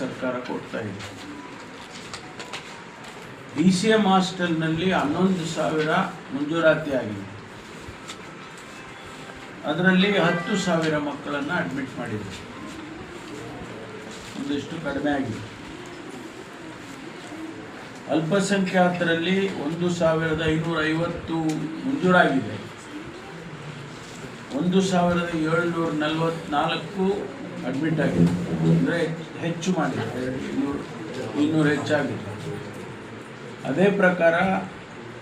ಸರ್ಕಾರ ಕೊಡ್ತಾ ಇದೆ. ಡಿ ಸಿ ಎಂ ಹಾಸ್ಟೆಲ್ನಲ್ಲಿ ಹನ್ನೊಂದು ಸಾವಿರ ಮಂಜೂರಾತಿ ಆಗಿದೆ. ಅದರಲ್ಲಿ ಹತ್ತು ಸಾವಿರ ಮಕ್ಕಳನ್ನು ಅಡ್ಮಿಟ್ ಮಾಡಿದೆ ಒಂದಿಷ್ಟು ಕಡಿಮೆ ಆಗಿದೆ. ಅಲ್ಪಸಂಖ್ಯಾತರಲ್ಲಿ ಒಂದು ಸಾವಿರದ ಐನೂರ ಐವತ್ತು ಮಂಜೂರಾಗಿದೆ. ಒಂದು ಸಾವಿರದ ಏಳ್ನೂರ ನಲವತ್ನಾಲ್ಕು ಅಡ್ಮಿಟ್ ಆಗಿದೆ. ಅಂದರೆ ಹೆಚ್ಚು ಮಾಡಿದ್ದಾರೆ ಇನ್ನೂರು ಇನ್ನೂರು ಹೆಚ್ಚಾಗಿದೆ ಅದೇ ಪ್ರಕಾರ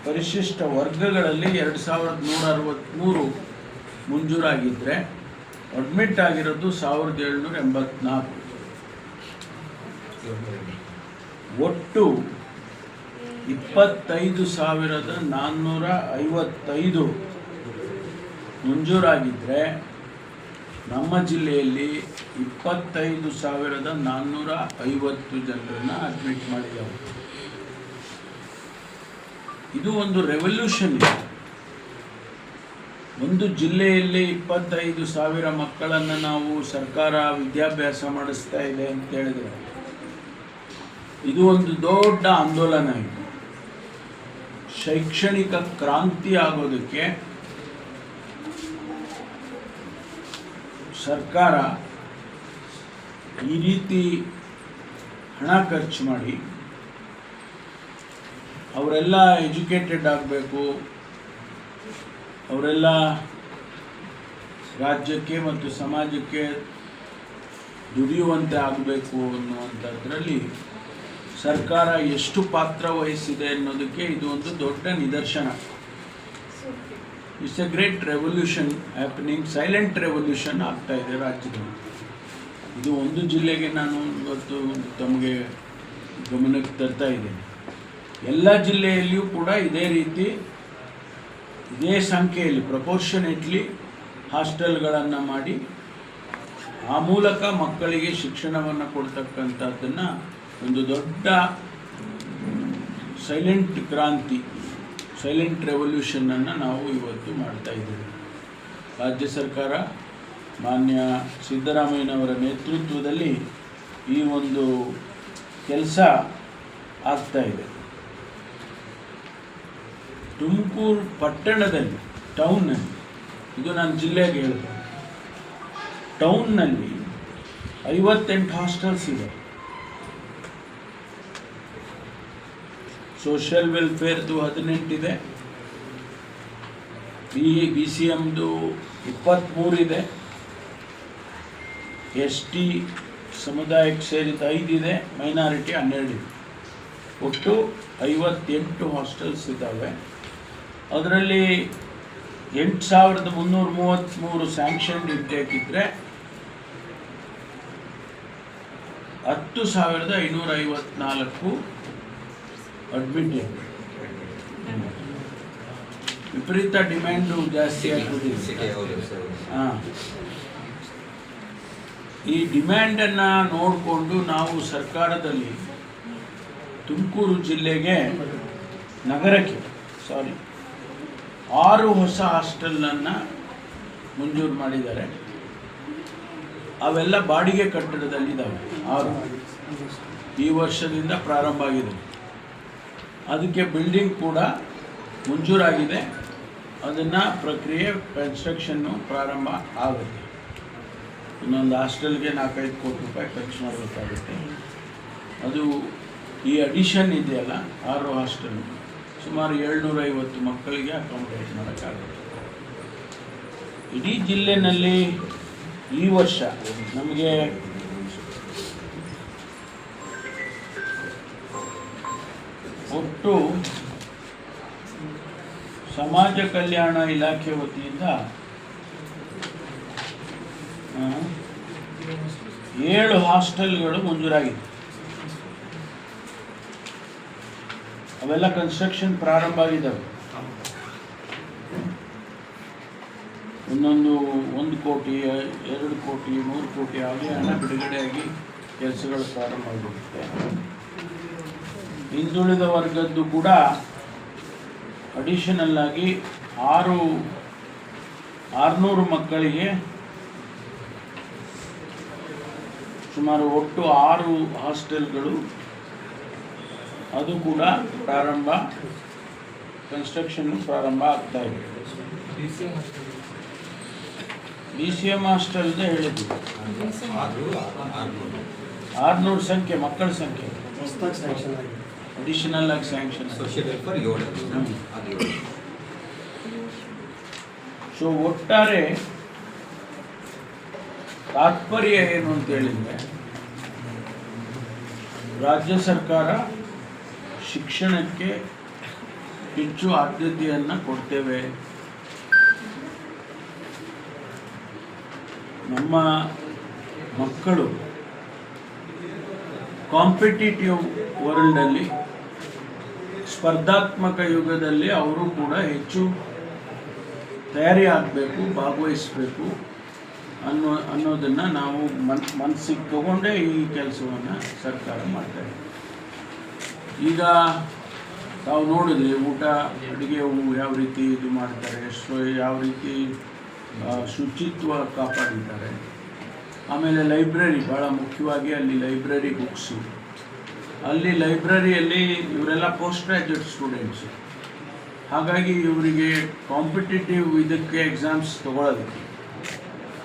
ಪರಿಶಿಷ್ಟ ವರ್ಗಗಳಲ್ಲಿ ಎರಡು ಸಾವಿರದ ನೂರ ಅರವತ್ತ್ಮೂರು ಮಂಜೂರಾಗಿದ್ದರೆ ಅಡ್ಮಿಟ್ ಆಗಿರೋದು ಸಾವಿರದ ಏಳ್ನೂರ ಎಂಬತ್ನಾಲ್ಕು. ಒಟ್ಟು ಇಪ್ಪತ್ತೈದು ಸಾವಿರದ ನಾನ್ನೂರ ಐವತ್ತೈದು ಮಂಜೂರಾಗಿದ್ದರೆ ನಮ್ಮ ಜಿಲ್ಲೆಯಲ್ಲಿ ಇಪ್ಪತ್ತೈದು ಸಾವಿರದ ನಾನ್ನೂರ ಐವತ್ತು ಜನರನ್ನು ಅಡ್ಮಿಟ್ ಮಾಡಿದ್ದಾರೆ ಇದು ಒಂದು ರೆವಲ್ಯೂಷನ್ ಇದೆ. ಒಂದು ಜಿಲ್ಲೆಯಲ್ಲಿ ಇಪ್ಪತ್ತೈದು ಸಾವಿರ ಮಕ್ಕಳನ್ನು ನಾವು ಸರ್ಕಾರ ವಿದ್ಯಾಭ್ಯಾಸ ಮಾಡಿಸ್ತಾ ಇದೆ ಅಂತ ಹೇಳಿದ್ರೆ. ಇದು ಒಂದು ದೊಡ್ಡ ಆಂದೋಲನ ಇದು. ಶೈಕ್ಷಣಿಕ ಕ್ರಾಂತಿ ಆಗೋದಕ್ಕೆ ಸರ್ಕಾರ ಈ ರೀತಿ ಹಣ ಖರ್ಚು ಮಾಡಿ ಅವರೆಲ್ಲ ಎಜುಕೇಟೆಡ್ ಆಗಬೇಕು, ಅವರೆಲ್ಲ ರಾಜ್ಯಕ್ಕೆ ಮತ್ತು ಸಮಾಜಕ್ಕೆ ದುಡಿಯುವಂತೆ ಆಗಬೇಕು ಅನ್ನುವಂಥದ್ರಲ್ಲಿ ಸರ್ಕಾರ ಎಷ್ಟು ಪಾತ್ರ ವಹಿಸಿದೆ ಅನ್ನೋದಕ್ಕೆ ಇದು ಒಂದು ದೊಡ್ಡ ನಿದರ್ಶನ. It's a great revolution happening silent revolution ಆಗ್ತಾ ಇದೆ ರಾಜ್ಯದಲ್ಲಿ. ಇದು ಒಂದು ಜಿಲ್ಲೆಗೆ ನಾನು ಇವತ್ತು ತಮಗೆ ಗಮನಕ್ಕೆ ತರ್ತಾ ಇದ್ದೇನೆ. ಎಲ್ಲ ಜಿಲ್ಲೆಯಲ್ಲಿಯೂ ಕೂಡ ಇದೇ ರೀತಿ, ಇದೇ ಸಂಖ್ಯೆಯಲ್ಲಿ ಪ್ರಪೋರ್ಷನೇಟ್ಲಿ ಹಾಸ್ಟೆಲ್ಗಳನ್ನು ಮಾಡಿ, ಆ ಮೂಲಕ ಮಕ್ಕಳಿಗೆ ಶಿಕ್ಷಣವನ್ನು ಕೊಡ್ತಕ್ಕಂಥದ್ದನ್ನು ಒಂದು ದೊಡ್ಡ ಸೈಲೆಂಟ್ ಕ್ರಾಂತಿ. ಸೈಲೆಂಟ್ ರೆವಲ್ಯೂಷನನ್ನು ನಾವು ಇವತ್ತು ಮಾಡ್ತಾ ಇದ್ದೀವಿ. ರಾಜ್ಯ ಸರ್ಕಾರ, ಮಾನ್ಯ ಸಿದ್ದರಾಮಯ್ಯನವರ ನೇತೃತ್ವದಲ್ಲಿ ಈ ಒಂದು ಕೆಲಸ ಆಗ್ತಾ ಇದೆ. ತುಮಕೂರು ಪಟ್ಟಣದಲ್ಲಿ, ಟೌನ್ನಲ್ಲಿ, ಇದು ನಾನು ಜಿಲ್ಲೆಗೆ ಹೇಳ್ತೇನೆ ಟೌನ್ನಲ್ಲಿ ಐವತ್ತೆಂಟು ಹಾಸ್ಟೆಲ್ಸ್ ಇದೆ. ಸೋಷಿಯಲ್ ವೆಲ್ಫೇರ್ದು ಹದಿನೆಂಟಿದೆ. ಬಿ ಬಿ ಸಿ ಎಮ್ದು ಇಪ್ಪತ್ತ್ಮೂರಿದೆ ಎಸ್ ಟಿ ಸಮುದಾಯಕ್ಕೆ ಸೇರಿದ ಐದಿದೆ. ಮೈನಾರಿಟಿ ಹನ್ನೆರಡಿದೆ. ಒಟ್ಟು ಐವತ್ತೆಂಟು ಹಾಸ್ಟೆಲ್ಸ್ ಇದ್ದಾವೆ. ಅದರಲ್ಲಿ ಎಂಟು ಸಾವಿರದ ಮುನ್ನೂರ ಮೂವತ್ತ್ಮೂರು ಸ್ಯಾಂಕ್ಷನ್ ಇಂಟೇಕ್ ಹತ್ತು ಸಾವಿರದ ಐನೂರ ಐವತ್ನಾಲ್ಕು ಅಡ್ಮಿಟ್ ವಿಪರೀತ ಡಿಮ್ಯಾಂಡು ಜಾಸ್ತಿ ಆಗ್ತದೆ ಹಾಂ. ಈ ಡಿಮ್ಯಾಂಡನ್ನು ನೋಡಿಕೊಂಡು ನಾವು ಸರ್ಕಾರದಲ್ಲಿ ತುಮಕೂರು ಜಿಲ್ಲೆಗೆ ನಗರಕ್ಕೆ ಸಾರಿ ಆರು ಹೊಸ ಹಾಸ್ಟೆಲನ್ನು ಮಂಜೂರು ಮಾಡಿದ್ದಾರೆ. ಅವೆಲ್ಲ ಬಾಡಿಗೆ ಕಟ್ಟಡದಲ್ಲಿದ್ದಾವೆ ಆರು. ಈ ವರ್ಷದಿಂದ ಪ್ರಾರಂಭ ಆಗಿದೆ. ಅದಕ್ಕೆ ಬಿಲ್ಡಿಂಗ್ ಕೂಡ ಮಂಜೂರಾಗಿದೆ. ಅದನ್ನು ಪ್ರಕ್ರಿಯೆ ಕನ್ಸ್ಟ್ರಕ್ಷನ್ನು ಪ್ರಾರಂಭ ಆಗುತ್ತೆ. ಇನ್ನೊಂದು ಹಾಸ್ಟೆಲ್ಗೆ ನಾಲ್ಕೈದು ಕೋಟಿ ರೂಪಾಯಿ ಖರ್ಚು ಮಾಡಬೇಕಾಗುತ್ತೆ. ಅದು ಈ ಅಡಿಷನ್ ಇದೆಯಲ್ಲ ಆರು ಹಾಸ್ಟೆಲ್ ಸುಮಾರು ಏಳ್ನೂರೈವತ್ತು ಮಕ್ಕಳಿಗೆ ಅಕಾಮಡೇಟ್ ಮಾಡೋಕ್ಕಾಗುತ್ತೆ. ಇಡೀ ಜಿಲ್ಲೆಯಲ್ಲಿ ಈ ವರ್ಷ ನಮಗೆ ಒಟ್ಟು ಸಮಾಜ ಕಲ್ಯಾಣ ಇಲಾಖೆ ವತಿಯಿಂದ ಏಳು ಹಾಸ್ಟೆಲ್ಗಳು ಮಂಜೂರಾಗಿದೆ ಅವೆಲ್ಲ ಕನ್ಸ್ಟ್ರಕ್ಷನ್ ಪ್ರಾರಂಭ ಆಗಿದ್ದಾವೆ. ಒಂದೊಂದು ಒಂದು ಕೋಟಿ, ಎರಡು ಕೋಟಿ, ಮೂರು ಕೋಟಿ ಆಗಲಿ ಹಣ ಬಿಡುಗಡೆಯಾಗಿ ಕೆಲಸಗಳು ಪ್ರಾರಂಭ ಆಗಿರುತ್ತೆ ಹಿಂದುಳಿದ ವರ್ಗದ್ದು ಕೂಡ ಅಡಿಷನಲ್ ಆಗಿ ಆರು ಆರುನೂರು ಮಕ್ಕಳಿಗೆ ಸುಮಾರು ಒಟ್ಟು ಆರು ಹಾಸ್ಟೆಲ್ಗಳು. ಅದು ಕೂಡ ಪ್ರಾರಂಭ ಕನ್ಸ್ಟ್ರಕ್ಷನ್ ಪ್ರಾರಂಭ ಆಗ್ತಾ ಇದೆ. ಬಿ ಸಿ ಎಂ ಹಾಸ್ಟೆಲ್ದೇ ಹೇಳಿದ್ದು. ಆರುನೂರು. ಸಂಖ್ಯೆ ಮಕ್ಕಳ ಸಂಖ್ಯೆ. ಅಡಿಷನಲ್ ಆಗಿ ಸ್ಯಾಂಕ್ಷನ್ ಸೋಷಿಯಲ್ ವೆಲ್ಫೇರ್ ಏಳು ಅದು ಏಳು ಸೊ ಒಟ್ಟಾರೆ ತಾತ್ಪರ್ಯ ಏನು ಅಂತ ಹೇಳಿದ್ರೆ ರಾಜ್ಯ ಸರ್ಕಾರ ಶಿಕ್ಷಣಕ್ಕೆ ಹೆಚ್ಚು ಆದ್ಯತೆಯನ್ನು ಕೊಡ್ತೇವೆ. ನಮ್ಮ ಮಕ್ಕಳು ಕಾಂಪಿಟೇಟಿವ್ ವರ್ಲ್ಡಲ್ಲಿ ಸ್ಪರ್ಧಾತ್ಮಕ ಯುಗದಲ್ಲಿ ಅವರು ಕೂಡ ಹೆಚ್ಚು ತಯಾರಿ ಆಗಬೇಕು ಭಾಗವಹಿಸಬೇಕು ಅನ್ನೋ, ಅನ್ನೋದನ್ನು ನಾವು ಮನ್ ಮನಸ್ಸಿಗೆ ತಗೊಂಡೇ ಈ ಕೆಲಸವನ್ನು ಸರ್ಕಾರ ಮಾಡ್ತಾ ಇದೆ. ಈಗ ತಾವು ನೋಡಿದ್ರಿ ಊಟ, ಅಡುಗೆ ಯಾವ ರೀತಿ ಇದು ಮಾಡ್ತಾರೆ ಸೊ ಯಾವ ರೀತಿ ಶುಚಿತ್ವ ಕಾಪಾಡಿದ್ದಾರೆ. ಆಮೇಲೆ ಲೈಬ್ರರಿ ಭಾಳ ಮುಖ್ಯವಾಗಿ ಅಲ್ಲಿ ಲೈಬ್ರರಿ ಬುಕ್ಸು ಅಲ್ಲಿ ಲೈಬ್ರರಿಯಲ್ಲಿ ಇವರೆಲ್ಲ ಪೋಸ್ಟ್ ಗ್ರ್ಯಾಜುಯೇಟ್ ಸ್ಟೂಡೆಂಟ್ಸು ಹಾಗಾಗಿ ಇವರಿಗೆ ಕಾಂಪಿಟೇಟಿವ್ ಇದಕ್ಕೆ ಎಕ್ಸಾಮ್ಸ್ ತೊಗೊಳ್ಳೋದಕ್ಕೆ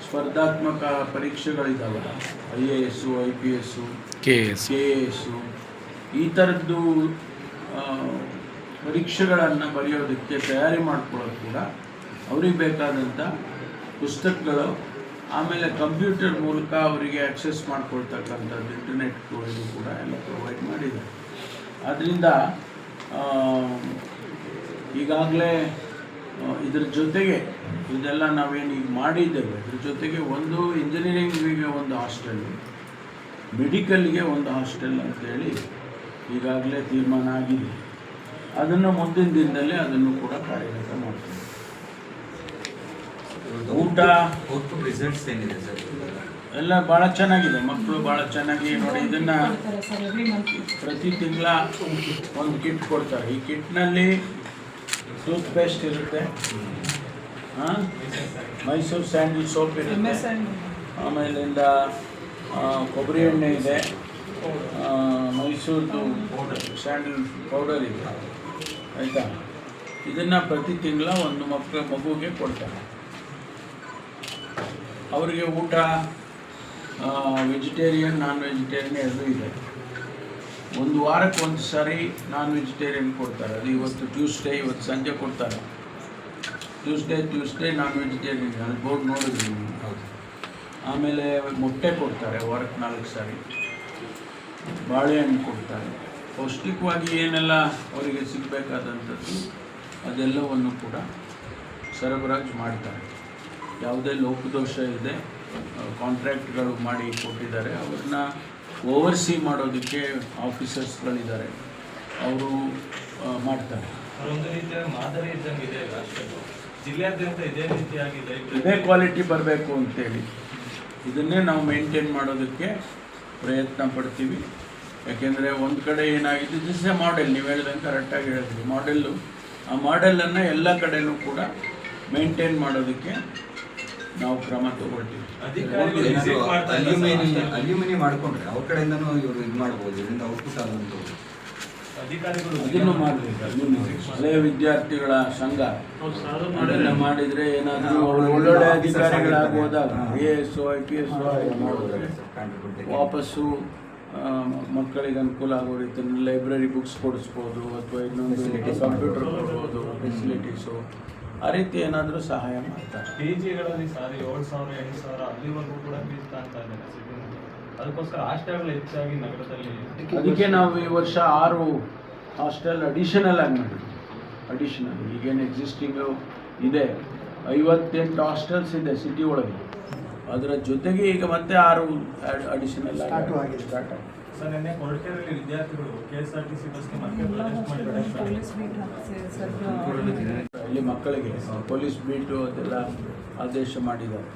ಸ್ಪರ್ಧಾತ್ಮಕ ಪರೀಕ್ಷೆಗಳಿದ್ದಾವಲ್ಲ I A S I P S K S K A S ಈ ಥರದ್ದು ಪರೀಕ್ಷೆಗಳನ್ನು ಬರೆಯೋದಕ್ಕೆ ತಯಾರಿ ಮಾಡ್ಕೊಳ್ಳೋದು ಕೂಡ ಅವ್ರಿಗೆ ಬೇಕಾದಂಥ ಪುಸ್ತಕಗಳು ಆಮೇಲೆ ಕಂಪ್ಯೂಟರ್ ಮೂಲಕ ಅವರಿಗೆ ಆಕ್ಸೆಸ್ ಮಾಡ್ಕೊಳ್ತಕ್ಕಂಥದ್ದು ಇಂಟರ್ನೆಟ್ ಇದು ಕೂಡ ಎಲ್ಲ ಪ್ರೊವೈಡ್ ಮಾಡಿದ್ದಾರೆ ಅದರಿಂದ ಈಗಾಗಲೇ ಇದ್ರ ಜೊತೆಗೆ ಇದೆಲ್ಲ ನಾವೇನು ಈಗ ಮಾಡಿದ್ದೇವೆ, ಇದ್ರ ಜೊತೆಗೆ ಒಂದು ಇಂಜಿನಿಯರಿಂಗಿಗೆ ಒಂದು ಹಾಸ್ಟೆಲ್ಲು ಮೆಡಿಕಲ್ಗೆ ಒಂದು ಹಾಸ್ಟೆಲ್ ಅಂತೇಳಿ ಈಗಾಗಲೇ ತೀರ್ಮಾನ ಆಗಿದೆ. ಅದನ್ನು ಮುಂದಿನ ದಿನದಲ್ಲಿ ಅದನ್ನು ಕೂಡ ಕಾರ್ಯಗತ ಮಾಡ್ತೀವಿ. ಊಟ? ಔಟ್ಪುಟ್ ರಿಸಲ್ಟ್ಸ್ ಏನಿದೆ ಸರ್? ಎಲ್ಲ ಭಾಳ ಚೆನ್ನಾಗಿದೆ ಮಕ್ಕಳು ಭಾಳ ಚೆನ್ನಾಗಿ ನೋಡಿ ಇದನ್ನು ಪ್ರತಿ ತಿಂಗಳ ಒಂದು ಕಿಟ್ ಕೊಡ್ತಾರೆ. ಈ ಕಿಟ್ನಲ್ಲಿ ಟೂತ್ ಪೇಸ್ಟ್ ಇರುತ್ತೆ. ಹಾಂ ಮೈಸೂರು ಸ್ಯಾಂಡಲ್ ಸೋಪ್ ಇರುತ್ತೆ. ಆಮೇಲಿಂದ ಕೊಬ್ಬರಿ ಎಣ್ಣೆ ಇದೆ. ಆ, ಪೌಡರ್ ಸ್ಯಾಂಡಲ್ ಪೌಡರ್ ಇದೆ. ಆಯಿತಾ? ಇದನ್ನು ಪ್ರತಿ ತಿಂಗಳ ಒಂದು ಮಕ್ಕಳ ಮಗುವಿಗೆ ಕೊಡ್ತಾರೆ. ಅವರಿಗೆ ಊಟ ವೆಜಿಟೇರಿಯನ್ ನಾನ್ ವೆಜಿಟೇರಿಯನ್ ಎರಡೂ ಇದೆ. ಒಂದು ವಾರಕ್ಕೆ ಒಂದು ಸಾರಿ ನಾನ್ ವೆಜಿಟೇರಿಯನ್ ಕೊಡ್ತಾರೆ. ಅದು ಇವತ್ತು ಟ್ಯೂಸ್ಡೇ ಇವತ್ತು ಸಂಜೆ ಕೊಡ್ತಾರೆ. ಟ್ಯೂಸ್ಡೇ ಟ್ಯೂಸ್ಡೇ ನಾನ್ ವೆಜಿಟೇರಿಯನ್ ಅಲ್ಲಿ ಬೋರ್ಡ್ ನೋಡಿದ್ವಿ ಹೌದು. ಆಮೇಲೆ ಮೊಟ್ಟೆ ಕೊಡ್ತಾರೆ ವಾರಕ್ಕೆ ನಾಲ್ಕು ಸಾರಿ. ಬಾಳೆಹಣ್ಣು ಕೊಡ್ತಾರೆ. ಪೌಷ್ಟಿಕವಾಗಿ ಏನೆಲ್ಲ ಅವರಿಗೆ ಸಿಗಬೇಕಾದಂಥದ್ದು ಅದೆಲ್ಲವನ್ನು ಕೂಡ ಸರಬರಾಜು ಮಾಡ್ತಾರೆ. ಯಾವುದೇ ಲೋಪದೋಷ ಇದೆ ಕಾಂಟ್ರಾಕ್ಟ್ಗಳು ಮಾಡಿ ಕೊಟ್ಟಿದ್ದಾರೆ. ಅವ್ರನ್ನ ಓವರ್ಸಿ ಮಾಡೋದಕ್ಕೆ ಆಫೀಸರ್ಸ್ಗಳಿದ್ದಾರೆ ಅವರು ಮಾಡ್ತಾರೆ. ಇದೆ ಕ್ವಾಲಿಟಿ ಬರಬೇಕು ಅಂತೇಳಿ. ಇದನ್ನೇ ನಾವು ಮೇಂಟೈನ್ ಮಾಡೋದಕ್ಕೆ ಪ್ರಯತ್ನ ಪಡ್ತೀವಿ. ಯಾಕೆಂದರೆ ಒಂದು ಕಡೆ ಏನಾಗಿದೆ ದಿಸ್ ಎ ಮಾಡೆಲ್ ನೀವು ಹೇಳ್ದಂಗೆ ಕರೆಕ್ಟಾಗಿ ಹೇಳಿದ್ವಿ ಮಾಡೆಲ್ಲು ಆ ಮಾಡೆಲನ್ನು ಎಲ್ಲ ಕಡೆಯೂ ಕೂಡ ಮೇಂಟೈನ್ ಮಾಡೋದಕ್ಕೆ ನಾವು ಕ್ರಮ ತಗೊಳ್ತೀವಿ. ಅಲ್ಯೂಮಿನಿ ಅಲ್ಯೂಮಿನಿ ಮಾಡ್ಕೊಂಡ್ರೆ ಅವ್ರ ಕಡೆಯಿಂದನೂ ಇವರು ಇದು ಮಾಡ್ಬೋದು ಇದರಿಂದ ಔಟ್ಪುಟ್ ಆದಂತು ಅದನ್ನು ಮಾಡಬೇಕು. ಹಳೆಯ ವಿದ್ಯಾರ್ಥಿಗಳ ಸಂಘ. ಮಾಡಿದ್ರೆ ಮಾಡಿದರೆ ಏನಾದರೂ ಒಳ್ಳೊಳ್ಳೆ ಅಧಿಕಾರಿಗಳಾಗೋದಾಗ A S I P S ವಾಪಸ್ಸು ಮಕ್ಕಳಿಗೆ ಅನುಕೂಲ ಆಗೋ ರೀತಿಯಲ್ಲಿ ಲೈಬ್ರರಿ ಬುಕ್ಸ್ ಕೊಡಿಸ್ಬೋದು ಅಥವಾ ಇನ್ನೊಂದು ಕಂಪ್ಯೂಟರ್ ಕೊಡ್ಬೋದು ಫೆಸಿಲಿಟೀಸು ಆ ರೀತಿ ಏನಾದರೂ ಸಹಾಯ ಮಾಡ್ತಾರೆ. ಪಿ ಜಿಗಳಲ್ಲಿ ಸಾರಿ ಏಳು ಸಾವಿರ ಎಂಟು ಸಾವಿರ ಅಲ್ಲಿವರೆಗೂ ಕೂಡ ಫೀಸ್ ಕಾಣ್ತಾ ಇದೆ ಸಿಟಿನಲ್ಲಿ ಅದಕ್ಕೋಸ್ಕರ ಹಾಸ್ಟೆಲ್ಗಳು ಹೆಚ್ಚಾಗಿ ನಗರದಲ್ಲಿ ಅದಕ್ಕೆ ನಾವು ಈ ವರ್ಷ ಆರು ಹಾಸ್ಟೆಲ್ ಅಡಿಷನಲ್ ಆಗಿ ಮಾಡಿದ್ವಿ. ಅಡಿಷನಲ್ ಈಗೇನು ಎಕ್ಸಿಸ್ಟಿಂಗು ಇದೆ. ಐವತ್ತೆಂಟು ಹಾಸ್ಟೆಲ್ಸ್ ಇದೆ ಸಿಟಿ ಒಳಗೆ. ಅದರ ಜೊತೆಗೆ ಈಗ ಮತ್ತೆ ಆರು ಅಡಿಷನಲ್ ಸ್ಟಾರ್ಟ್ ಆಗಿದೆ. ಸ್ಟಾರ್ಟ್ ಆಗಿದೆ. ಸರ್ ನಿನ್ನೆ ಕೊರಟಗೆರೆಯಲ್ಲಿ ವಿದ್ಯಾರ್ಥಿಗಳು K S R T C ಬಸ್ಗೆ ಮತ್ತೆ ಪ್ರೊಟೆಸ್ಟ್ ಮಾಡಿದ್ದಾರೆ ಇಲ್ಲಿ ಮಕ್ಕಳಿಗೆ ಪೊಲೀಸ್ ಬೀಟು ಅದೆಲ್ಲ ಆದೇಶ ಮಾಡಿದ್ದಾರೆ.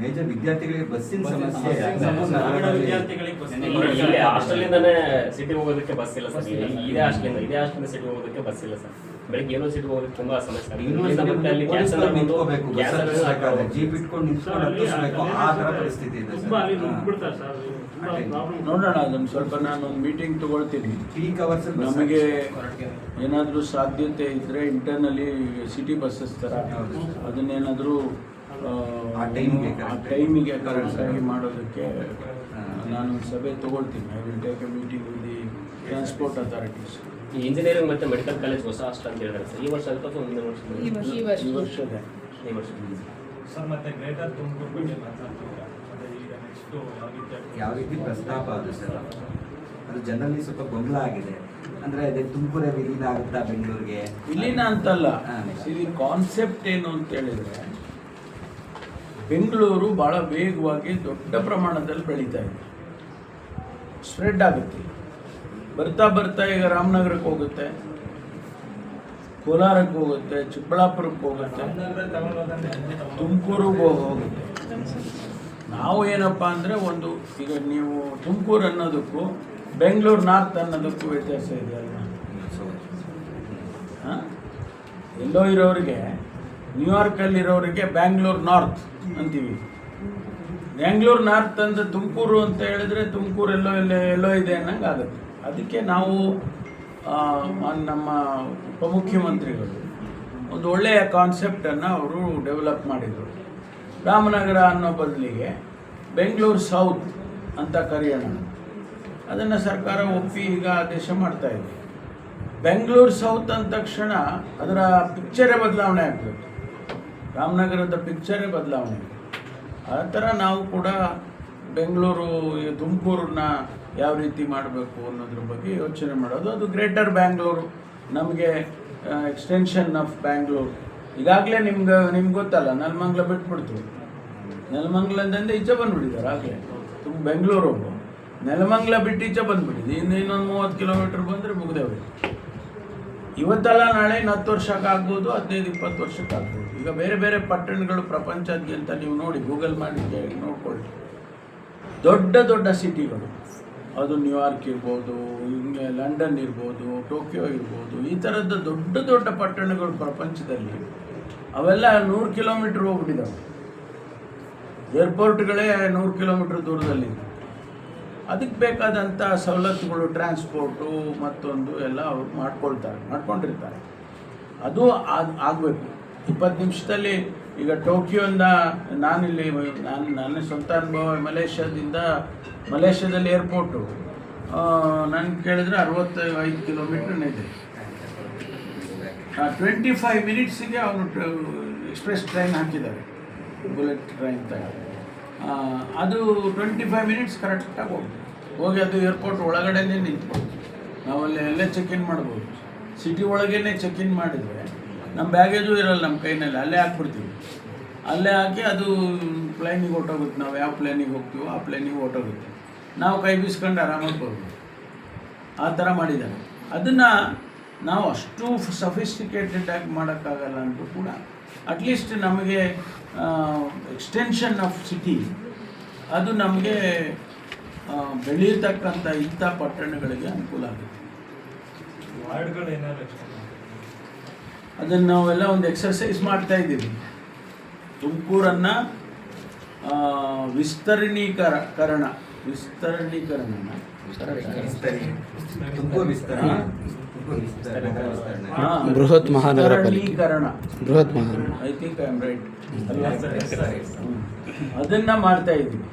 ಮೇಜರ್ ವಿದ್ಯಾರ್ಥಿಗಳಿಗೆ ಬಸ್ಸಿನ ಸಮಸ್ಯೆ ಹಾಸ್ಟೆಲಿಂದಾನೇ ಸಿಟಿ ಹೋಗೋದಕ್ಕೆ ಬಸ್ ಇಲ್ಲ ಸರ್. ಇದೇ ಹಾಸ್ಟೆಲಿಂದ ಇದೇ ಹಾಸ್ಟೆಲಿಂದ ಸಿಟಿ ಹೋಗೋದಕ್ಕೆ ಬಸ್ ಇಲ್ಲ ಸರ್. ಬೆಳಗ್ಗೆ ಯೂನಿವರ್ಸಿಟಿ ತುಂಬಾ ಸಮಸ್ಯೆ ಆಗುತ್ತೆ. ಅಲ್ಲಿ ನಿಂತ್ಕೋಬೇಕು ಜೀಪ್ ಇಟ್ಕೊಂಡು ನಿಂತ್ಕೊಂಡು ಹತ್ತಿಸ್ಬೇಕು ಆ ಥರ ಪರಿಸ್ಥಿತಿ ಇದೆ ತುಂಬಾ ಅಲ್ಲಿ ಸರ್ ನುಗ್ಗಿಬಿಡ್ತಾರೆ ಸರ್ ತುಂಬಾ ಪ್ರಾಬ್ಲಮ್ ನೋಡೋಣ ಅದನ್ನು ಸ್ವಲ್ಪ ನಾನು ಒಂದು ಮೀಟಿಂಗ್ ತಗೊಳ್ತೀನಿ ಪೀಕ್ ಅವರ್ಸ್ ನಮಗೆ ಏನಾದರೂ ಸಾಧ್ಯತೆ ಇದ್ದರೆ ಇಂಟರ್ನಲಿ ಸಿಟಿ ಬಸ್ಸಸ್ ಥರ ಹೌದು. ಅದನ್ನೇನಾದರೂ ಆ ಟೈಮಿಗೆ ಆ correct. ಟೈಮಿಗೆ ಕರೆಕ್ಟಾಗಿ ಮಾಡೋದಕ್ಕೆ. ನಾನು ಒಂದು ಸಭೆ ತಗೊಳ್ತೀನಿ. I will take a meeting with the transport authorities ಈ ಇಂಜಿನಿಯರಿಂಗ್ ಮತ್ತೆ ಮೆಡಿಕಲ್ ಕಾಲೇಜ್ ಹೊಸ ಹಾಸ್ಟೆಲ್ ಅಂತ ಹೇಳಿದ್ರೆ ಸರ್ ಈ ವರ್ಷ ಅಂತ ಅಥವಾ ಮುಂದಿನ ವರ್ಷ ಈ ವರ್ಷ. ಈ ವರ್ಷದ ಈ ವರ್ಷ ಸರ್ ಮತ್ತೆ ಗ್ರೇಟರ್ ತುಮಕೂರು ಬಗ್ಗೆ ಮಾತಾಡ್ತೀರಾ? ಮತ್ತೆ ಈಗ ನೆಕ್ಸ್ಟ್ ಯಾವ ರೀತಿ ಯಾವ ರೀತಿ ಪ್ರಸ್ತಾಪ ಅದು ಸರ್ ಅದು ಜನರಲ್ಲಿ ಸ್ವಲ್ಪ ಗೊಂದಲ ಆಗಿದೆ. ಅಂದ್ರೆ ಅದೇ ತುಮಕೂರೇ ವಿಲೀನ ಆಗುತ್ತಾ ಬೆಂಗಳೂರಿಗೆ? ವಿಲೀನ ಅಂತಲ್ಲ. ಇಲ್ಲಿ ಕಾನ್ಸೆಪ್ಟ್ ಏನು ಅಂತ ಹೇಳಿದ್ರೆ ಬೆಂಗಳೂರು ಬಹಳ ವೇಗವಾಗಿ ದೊಡ್ಡ ಪ್ರಮಾಣದಲ್ಲಿ ಬೆಳೀತಾ ಇದೆ. ಸ್ಪ್ರೆಡ್ ಆಗುತ್ತೆ. ಬರ್ತಾ ಬರ್ತಾ ಈಗ ರಾಮನಗರಕ್ಕೆ ಹೋಗುತ್ತೆ. ಕೋಲಾರಕ್ಕೆ ಹೋಗುತ್ತೆ, ಚಿಕ್ಕಬಳ್ಳಾಪುರಕ್ಕೆ ಹೋಗುತ್ತೆ, ತುಮಕೂರಿಗೆ ಹೋಗುತ್ತೆ. ನಾವು ಏನಪ್ಪ ಅಂದರೆ ಒಂದು ಈಗ ನೀವು ತುಮಕೂರು ಅನ್ನೋದಕ್ಕೂ ಬೆಂಗಳೂರು ನಾರ್ತ್ ಅನ್ನೋದಕ್ಕೂ ವ್ಯತ್ಯಾಸ ಇದೆ ಅಲ್ವಾ? ಹಾ? ಎಲ್ಲೋ ಇರೋರಿಗೆ, ನ್ಯೂಯಾರ್ಕಲ್ಲಿರೋರಿಗೆ ಬ್ಯಾಂಗ್ಳೂರ್ ನಾರ್ತ್ ಅಂತೀವಿ. ಬ್ಯಾಂಗ್ಳೂರ್ ನಾರ್ತ್ ಅಂದರೆ ತುಮಕೂರು ಅಂತ ಹೇಳಿದ್ರೆ ತುಮಕೂರು ಎಲ್ಲೋ ಎಲ್ಲೋ ಎಲ್ಲೋ ಇದೆ ಅನ್ನಂಗೆ ಅದಕ್ಕೆ ನಾವು ನಮ್ಮ ಉಪಮುಖ್ಯಮಂತ್ರಿಗಳು ಒಂದು ಒಳ್ಳೆಯ ಕಾನ್ಸೆಪ್ಟನ್ನು ಅವರು ಡೆವಲಪ್ ಮಾಡಿದರು. ರಾಮನಗರ ಅನ್ನೋ ಬದಲಿಗೆ ಬೆಂಗಳೂರು ಸೌತ್ ಅಂತ ಕರೆಯೋಣ. ಅದನ್ನು ಸರ್ಕಾರ ಒಪ್ಪಿ ಈಗ ಆದೇಶ ಮಾಡ್ತಾ ಇದೆ. ಬೆಂಗಳೂರು ಸೌತ್ ಅಂದ ತಕ್ಷಣ ಅದರ ಪಿಕ್ಚರೇ ಬದಲಾವಣೆ ಆಗಬೇಕು. ರಾಮನಗರದ ಪಿಕ್ಚರೇ ಬದಲಾವಣೆ ಆ ಥರ ನಾವು ಕೂಡ ಬೆಂಗಳೂರು ತುಮಕೂರನ್ನ ಯಾವ ರೀತಿ ಮಾಡಬೇಕು ಅನ್ನೋದ್ರ ಬಗ್ಗೆ ಯೋಚನೆ ಮಾಡೋದು. ಅದು ಗ್ರೇಟರ್ ಬ್ಯಾಂಗ್ಳೂರು ನಮಗೆ ಎಕ್ಸ್ಟೆನ್ಷನ್ ಆಫ್ ಬ್ಯಾಂಗ್ಳೂರು ಈಗಾಗಲೇ ನಿಮ್ಗೆ ನಿಮ್ಗೆ ಗೊತ್ತಲ್ಲ ನೆಲಮಂಗ್ಲ ಬಿಟ್ಬಿಡ್ತು. ನೆಲಮಂಗ್ಲದಿಂದ ಈಚೆ ಬಂದ್ಬಿಟ್ಟಿದ್ದಾರೆ ಆಗಲೇ. ತುಂಬ ಬೆಂಗಳೂರು ನೆಲಮಂಗ್ಲ ಬಿಟ್ಟು ಈಚೆ ಬಂದ್ಬಿಟ್ಟಿದೆ. ಇನ್ನು ಇನ್ನೊಂದು ಮೂವತ್ತು ಕಿಲೋಮೀಟ್ರ್ ಬಂದರೆ ಮುಗ್ದೇವೆ. ಹೋಯ್ತು ಇವತ್ತಲ್ಲ ನಾಳೆ ಇನ್ನು ಹತ್ತು ವರ್ಷಕ್ಕೆ ಆಗ್ಬೋದು, ಹದಿನೈದು, ಇಪ್ಪತ್ತು ವರ್ಷಕ್ಕೆ ಆಗ್ಬೋದು. ಈಗ ಬೇರೆ ಬೇರೆ ಪಟ್ಟಣಗಳು ಪ್ರಪಂಚಾದ್ಯಂತ ನೀವು ನೋಡಿ ಗೂಗಲ್ ಮಾಡಿ ನೋಡ್ಕೊಳ್ಳಿ. ದೊಡ್ಡ ದೊಡ್ಡ ಸಿಟಿಗಳು. ಅದು ನ್ಯೂಯಾರ್ಕ್ ಇರ್ಬೋದು ಹಿಂಗೆ ಲಂಡನ್ ಇರ್ಬೋದು, ಟೋಕಿಯೋ ಇರ್ಬೋದು, ಈ ಥರದ ದೊಡ್ಡ ದೊಡ್ಡ ಪಟ್ಟಣಗಳು ಪ್ರಪಂಚದಲ್ಲಿ ಅವೆಲ್ಲ ನೂರು ಕಿಲೋಮೀಟ್ರ್ ಹೋಗ್ಬಿಟ್ಟಿದ್ದಾವೆ ಏರ್ಪೋರ್ಟ್ಗಳೇ ನೂರು ಕಿಲೋಮೀಟ್ರ್ ದೂರದಲ್ಲಿ. ಅದಕ್ಕೆ ಬೇಕಾದಂಥ ಸವಲತ್ತುಗಳು, ಟ್ರಾನ್ಸ್ಪೋರ್ಟು ಮತ್ತೊಂದು ಎಲ್ಲ ಅವ್ರು ಮಾಡ್ಕೊಳ್ತಾರೆ, ಮಾಡ್ಕೊಂಡಿರ್ತಾರೆ. ಅದು ಆಗ್- ಆಗಬೇಕು. ಇಪ್ಪತ್ತು ನಿಮಿಷದಲ್ಲಿ ಈಗ ಟೋಕಿಯೋಯಿಂದ ನಾನಿಲ್ಲಿ ನಾನು ನನ್ನ ಸ್ವಂತ ಅನುಭವ ಮಲೇಷ್ಯಾದಿಂದ ಮಲೇಷ್ಯಾದಲ್ಲಿ ಏರ್ಪೋರ್ಟು ನಾನು ಕೇಳಿದ್ರೆ ಅರವತ್ತೈದು ಐದು ಕಿಲೋಮೀಟ್ರ್ ಇದೆ ಟ್ವೆಂಟಿ ಫೈವ್ ಮಿನಿಟ್ಸಿಗೆ ಅವನು ಎಕ್ಸ್ಪ್ರೆಸ್ ಟ್ರೈನ್ ಹಾಕಿದ್ದಾರೆ. ಬುಲೆಟ್ ಟ್ರೈನ್ ತಗ ಆ, ಅದು ಟ್ವೆಂಟಿ ಫೈವ್ ಮಿನಿಟ್ಸ್ ಕರೆಕ್ಟಾಗಿ ಹೋಗ್ತದೆ. ಹೋಗಿ ಅದು ಏರ್ಪೋರ್ಟ್ ಒಳಗಡೆನೇ ನಿಂತ್ಬೋದು ನಾವಲ್ಲಿ ಎಲ್ಲೇ ಚೆಕ್ ಇನ್ ಮಾಡ್ಬೋದು. ಸಿಟಿ ಒಳಗೇನೆ ಚೆಕ್ ಇನ್ ಮಾಡಿದರೆ ನಮ್ಮ ಬ್ಯಾಗೇಜು ಇರಲ್ಲ ನಮ್ಮ ಕೈನಲ್ಲಿ, ಅಲ್ಲೇ ಹಾಕ್ಬಿಡ್ತೀವಿ. ಅಲ್ಲೇ ಹಾಕಿ ಅದು ಪ್ಲೇನಿಗೆ ಹೊಟ್ಟೋಗುತ್ತೆ ನಾವು ಯಾವ ಪ್ಲೇನಿಗೆ ಹೋಗ್ತೀವೋ ಆ ಪ್ಲೇನಿಗೆ ಹೊಟ್ಟೋಗುತ್ತೆ ನಾವು ಕೈ ಬೀಸ್ಕೊಂಡು ಆರಾಮಾಗಿ ಬರ್ಬೋದು. ಆ ಥರ ಮಾಡಿದ್ದಾರೆ. ಅದನ್ನು ನಾವು ಅಷ್ಟು ಸಫಿಸ್ಟಿಕೇಟೆಡ್ ಆಗಿ ಮಾಡೋಕ್ಕಾಗಲ್ಲ ಅಂದರೂ ಕೂಡ ಅಟ್ಲೀಸ್ಟ್ ನಮಗೆ ಎಕ್ಸ್ಟೆನ್ಷನ್ ಆಫ್ ಸಿಟಿ ಅದು ನಮಗೆ ಬೆಳೆಯತಕ್ಕಂಥ ಇಂಥ ಪಟ್ಟಣಗಳಿಗೆ ಅನುಕೂಲ ಆಗುತ್ತೆ ವಾರ್ಡ್ಗಳು ಏನಾದ್ರು extend ಮಾಡ್ತೀರಾ? ಅದನ್ನು ನಾವೆಲ್ಲ ಒಂದು ಎಕ್ಸರ್ಸೈಸ್ ಮಾಡ್ತಾ ಇದ್ದೀವಿ. ತುಮಕೂರನ್ನು ವಿಸ್ತರಣೀಕರ ಕರಣ ವಿಸ್ತರಣೀಕರಣನ? ವಿಸ್ತರಣೆ ತುಮಕೂರು ವಿಸ್ತರಣೆ. ನಗರ ಬೃಹತ್ ಮಹಾನಗರ ಪಾಲಿಕೆ. ವಿಸ್ತರಣೀಕರಣ. ಬೃಹತ್ ಮಹಾನಗರ I think I am right ಅದನ್ನ ಮಾಡ್ತಾ ಇದ್ದೀವಿ.